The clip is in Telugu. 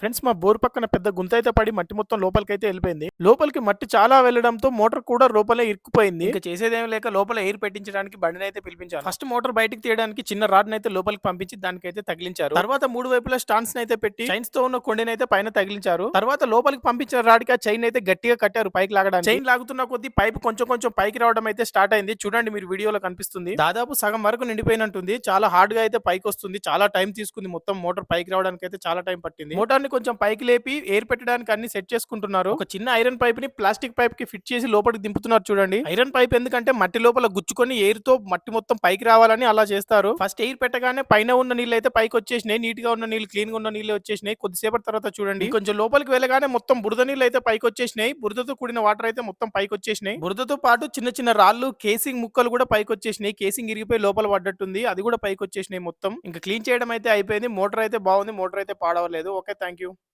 ఫ్రెండ్స్ మా బోర్ పక్కన పెద్ద గుంత అయితే పడి మట్టి మొత్తం లోపలికి అయితే వెళ్ళిపోయింది. లోపలికి మట్టి చాలా వెళ్ళడంతో మోటార్ కూడా లోపలే ఇరుక్కుపోయింది. ఇంకా చేసేదేం లేక లోపల ఎయిర్ పెట్టించడానికి బండిని అయితే పిలిపించారు. ఫస్ట్ మోటార్ బయటికి తీయడానికి చిన్న రాడ్ అయితే లోపలికి పంపించి దానికైతే తగిలించారు. తర్వాత మూడు వైపులా స్టాండ్స్ అయితే పెట్టి చైన్స్తో ఉన్న కొండని అయితే పైన తగిలించారు. తర్వాత లోపలికి పంపించిన రాడ్కి ఆ చైన్ అయితే గట్టిగా కట్టారు పైకి లాగడానికి. చైన్ లాగుతున్న కొద్దీ పైప్ కొంచెం కొంచెం పైకి రావడం అయితే స్టార్ట్ అయింది. చూడండి మీరు వీడియోలో కనిపిస్తుంది. దాదాపు సగం వరకు నిండిపోయినట్టుంది. చాలా హార్డ్గా అయితే పైకి వస్తుంది చాలా టైం తీసుకుంది మొత్తం మోటార్ పైకి రావడానికి అయితే చాలా టైం పట్టింది. మోటార్ ని కొంచెం పైకి లేపి ఎయిర్ పెట్టడానికి అన్ని సెట్ చేసుకుంటున్నారు. ఒక చిన్న ఐరన్ పైప్ని ప్లాస్టిక్ పైప్కి ఫిట్ చేసి లోపలికి దింపుతున్నారు చూడండి. ఐరన్ పైప్ ఎందుకంటే మట్టి లోపల గుచ్చుకొని ఎయిర్తో మట్టి మొత్తం పైకి రావాలని అలా చేస్తారు. ఫస్ట్ ఎయిర్ పెట్టగానే పైన ఉన్న నీళ్ళు అయితే పైకి వచ్చేసినాయి. నీట్గా ఉన్న నీళ్ళు క్లీన్గా ఉన్న నీళ్ళు వచ్చేసినాయి. కొద్దిసేపటి తర్వాత చూడండి. కొంచెం లోపలికి వెళ్ళగానే మొత్తం బురద నీళ్ళు అయితే పైకి వచ్చేసినాయి. బురదతో కూడిన వాటర్ అయితే మొత్తం పైకి వచ్చేసినాయి. బురదతో పాటు చిన్న చిన్న రాళ్ళు కేసింగ్ ముక్కలు కూడా పైకి వచ్చేసినాయి. కేసింగ్ ఇరిగిపోయి లోపల పడ్డట్టుంది. అది కూడా పైకి వచ్చేసినాయి మొత్తం. ఇంకా క్లీన్ చేయడం అయితే అయిపోయింది. మోటార్ అయితే బాగుంది. మోటార్ అయితే పాడవలేదు. Okay thank Thank you.